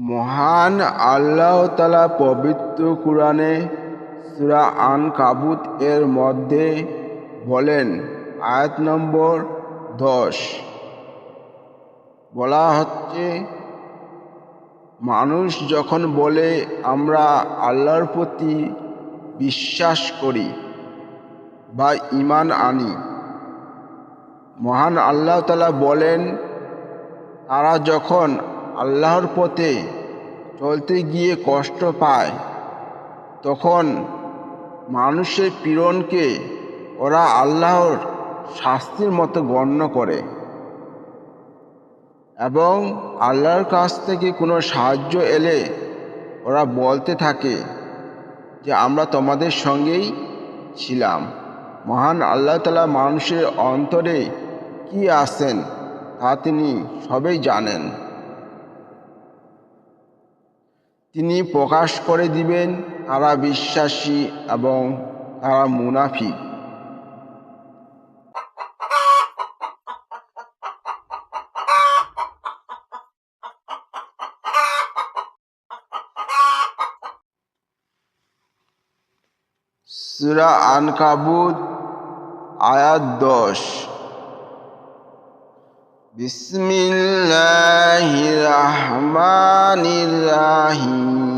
মহান আল্লাহ তালা পবিত্র কুরআনে সূরা আন কাবুত এর মধ্যে বলেন, আয়াত নম্বর দশ। বলা হচ্ছে, মানুষ যখন বলে, আমরা আল্লাহর প্রতি বিশ্বাস করি বা ইমান আনি। মহান আল্লাহ তালা বলেন, তারা যখন আল্লাহর পথে চলতে গিয়ে কষ্ট পায়, তখন মানুষের পীড়নকে ওরা আল্লাহর শাস্তির মতো গণ্য করে এবং আল্লাহর কাছ থেকে কোনো সাহায্য এলে ওরা বলতে থাকে যে, আমরা তোমাদের সঙ্গেই ছিলাম। মহান আল্লাহ তালা মানুষের অন্তরে কি আছেন তা তিনি সবেই জানেন। তিনি প্রকাশ করে দিবেন তারা বিশ্বাসী এবং তারা মুনাফি। সুরা আনকাবুত আয়াত দশ। بسم الله الرحمن الرحيم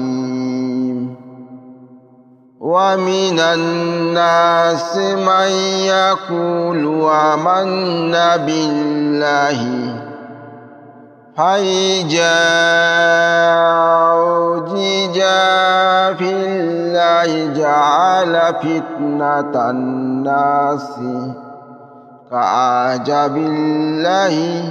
ومن الناس من يقول آمنا بالله فإجاء في الله جعل فتنة الناس كأعجب الله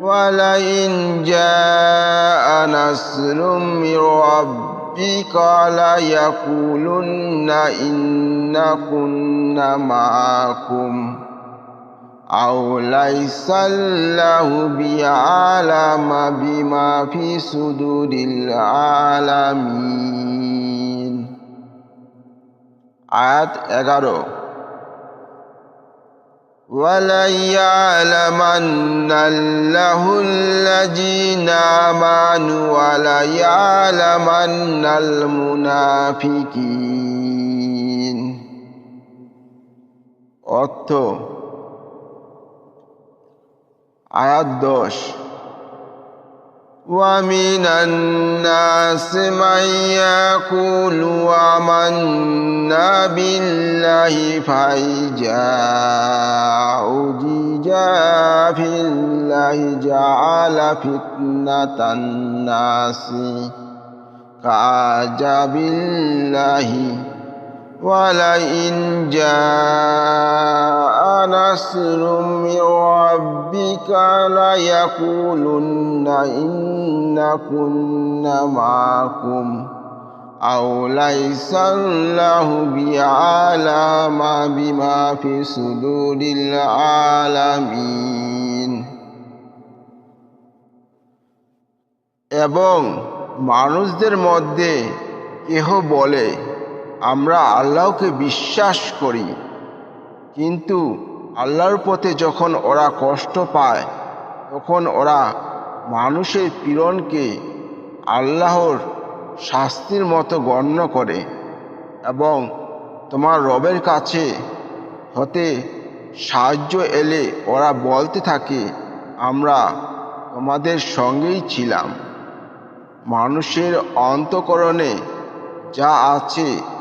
ولئن جاء نصر من ربك ليقولن إنا كنا معكم أو ليس الله بأعلم بما في صدور العالمين আয়াত এগারো وليعلمن الله الذين آمنوا وليعلمن المنافقين অর্থ আয়াত দশ ومن الناس من يقول آمنا بالله فإذا أوججا في الله جعل فتنة الناس كعجب الله. ولئن جاء نصر من ربك ليقولن إنا كنا معكم أو ليس الله بعلم بما في صدور العالمين এবং মানুষদের মধ্যে কেহ বলে আমরা আল্লাহকে বিশ্বাস করি। কিন্তু আল্লাহর পথে যখন ওরা কষ্ট পায়, তখন ওরা মানুষের পীড়নকে আল্লাহর শাস্তির মতো গণ্য করে এবং তোমার রবের কাছে হতে সাহায্য এলে ওরা বলতে থাকে, আমরা তোমাদের সঙ্গেই ছিলাম। মানুষের অন্তকরণে যা আছে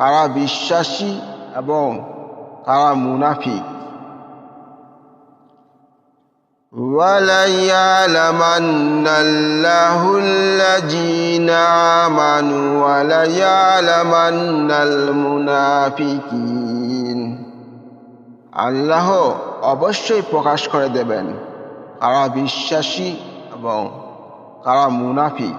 কারা বিশ্বাসী এবং কারা মুনাফিক وليعلمن الله الذين آمنوا وليعلمن المنافقين আল্লাহ অবশ্যই প্রকাশ করে দেবেন কারা বিশ্বাসী এবং কারা মুনাফিক